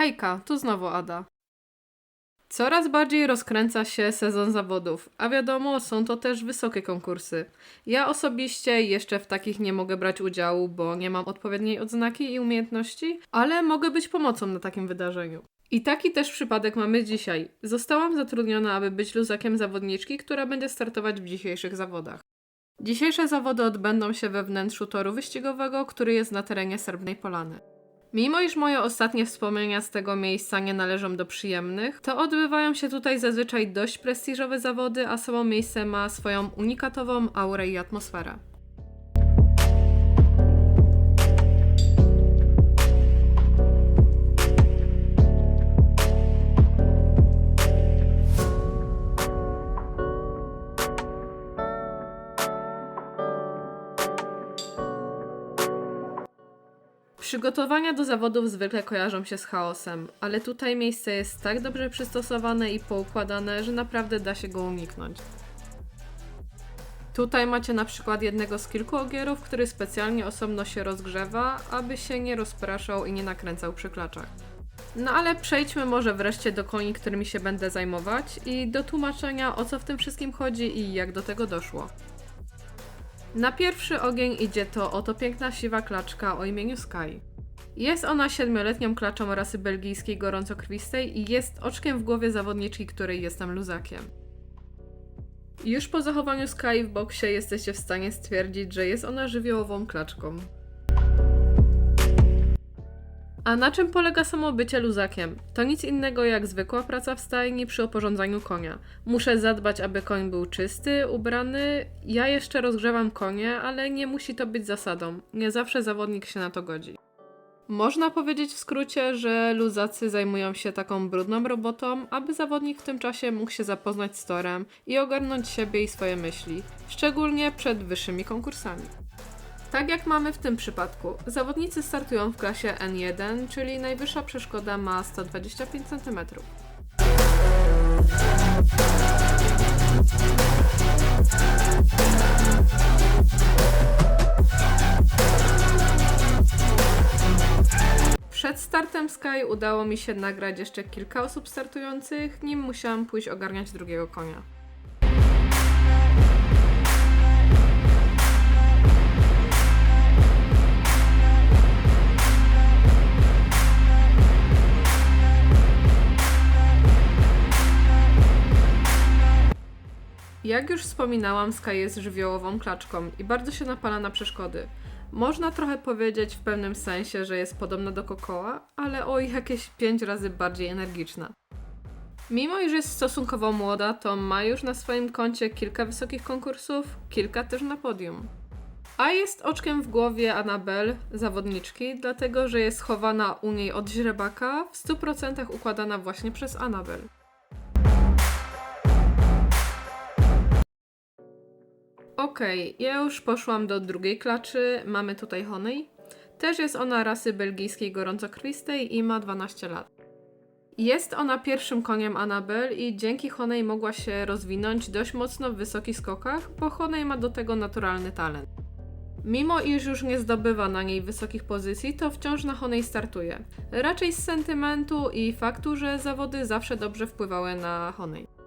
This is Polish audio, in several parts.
Hejka, tu znowu Ada. Coraz bardziej rozkręca się sezon zawodów, a wiadomo, są to też wysokie konkursy. Ja osobiście jeszcze w takich nie mogę brać udziału, bo nie mam odpowiedniej odznaki i umiejętności, ale mogę być pomocą na takim wydarzeniu. I taki też przypadek mamy dzisiaj. Zostałam zatrudniona, aby być luzakiem zawodniczki, która będzie startować w dzisiejszych zawodach. Dzisiejsze zawody odbędą się we wnętrzu toru wyścigowego, który jest na terenie Serbnej Polany. Mimo iż moje ostatnie wspomnienia z tego miejsca nie należą do przyjemnych, to odbywają się tutaj zazwyczaj dość prestiżowe zawody, a samo miejsce ma swoją unikatową aurę i atmosferę. Przygotowania do zawodów zwykle kojarzą się z chaosem, ale tutaj miejsce jest tak dobrze przystosowane i poukładane, że naprawdę da się go uniknąć. Tutaj macie na przykład jednego z kilku ogierów, który specjalnie osobno się rozgrzewa, aby się nie rozpraszał i nie nakręcał przy klaczach. No ale przejdźmy może wreszcie do koni, którymi się będę zajmować i do tłumaczenia o co w tym wszystkim chodzi i jak do tego doszło. Na pierwszy ogień idzie to oto piękna siwa klaczka o imieniu Sky. Jest ona siedmioletnią klaczą rasy belgijskiej gorącokrwistej i jest oczkiem w głowie zawodniczki, której jestem luzakiem. Już po zachowaniu Sky w boksie jesteście w stanie stwierdzić, że jest ona żywiołową klaczką. A na czym polega samo bycie luzakiem? To nic innego jak zwykła praca w stajni przy oporządzaniu konia. Muszę zadbać, aby koń był czysty, ubrany. Ja jeszcze rozgrzewam konie, ale nie musi to być zasadą. Nie zawsze zawodnik się na to godzi. Można powiedzieć w skrócie, że luzacy zajmują się taką brudną robotą, aby zawodnik w tym czasie mógł się zapoznać z torem i ogarnąć siebie i swoje myśli, szczególnie przed wyższymi konkursami. Tak jak mamy w tym przypadku, zawodnicy startują w klasie N1, czyli najwyższa przeszkoda ma 125 cm. Przed startem Sky udało mi się nagrać jeszcze kilka osób startujących, nim musiałam pójść ogarniać drugiego konia. Jak już wspominałam, Sky jest żywiołową klaczką i bardzo się napala na przeszkody. Można trochę powiedzieć w pewnym sensie, że jest podobna do kokoła, ale o jakieś 5 razy bardziej energiczna. Mimo iż jest stosunkowo młoda, to ma już na swoim koncie kilka wysokich konkursów, kilka też na podium. A jest oczkiem w głowie Anabel, zawodniczki, dlatego że jest chowana u niej od źrebaka, w 100% układana właśnie przez Anabel. Okej, ja już poszłam do drugiej klaczy. Mamy tutaj Honey. Też jest ona rasy belgijskiej gorącokrwistej i ma 12 lat. Jest ona pierwszym koniem Annabel i dzięki Honey mogła się rozwinąć dość mocno w wysokich skokach, bo Honey ma do tego naturalny talent. Mimo iż już nie zdobywa na niej wysokich pozycji, to wciąż na Honey startuje. Raczej z sentymentu i faktu, że zawody zawsze dobrze wpływały na Honey.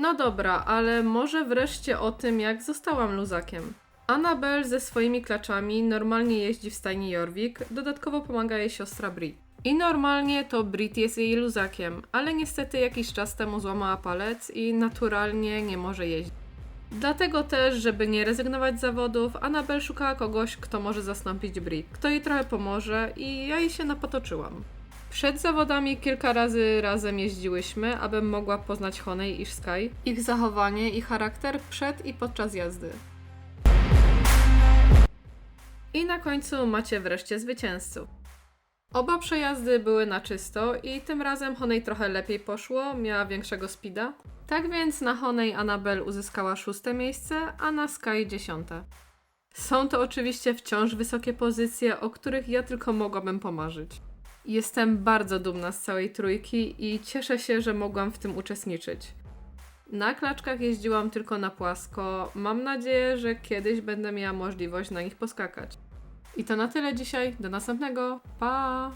No dobra, ale może wreszcie o tym, jak zostałam luzakiem. Annabel ze swoimi klaczami normalnie jeździ w stajni Jorvik, dodatkowo pomaga jej siostra Brit. I normalnie to Brit jest jej luzakiem, ale niestety jakiś czas temu złamała palec i naturalnie nie może jeździć. Dlatego też, żeby nie rezygnować z zawodów, Annabel szukała kogoś, kto może zastąpić Brit, kto jej trochę pomoże i ja jej się napotoczyłam. Przed zawodami kilka razy razem jeździłyśmy, abym mogła poznać Honey i Sky, ich zachowanie i charakter przed i podczas jazdy. I na końcu macie wreszcie zwycięzców. Oba przejazdy były na czysto i tym razem Honey trochę lepiej poszło, miała większego speeda. Tak więc na Honey Annabel uzyskała szóste miejsce, a na Sky dziesiąte. Są to oczywiście wciąż wysokie pozycje, o których ja tylko mogłabym pomarzyć. Jestem bardzo dumna z całej trójki i cieszę się, że mogłam w tym uczestniczyć. Na klaczkach jeździłam tylko na płasko. Mam nadzieję, że kiedyś będę miała możliwość na nich poskakać. I to na tyle dzisiaj. Do następnego. Pa!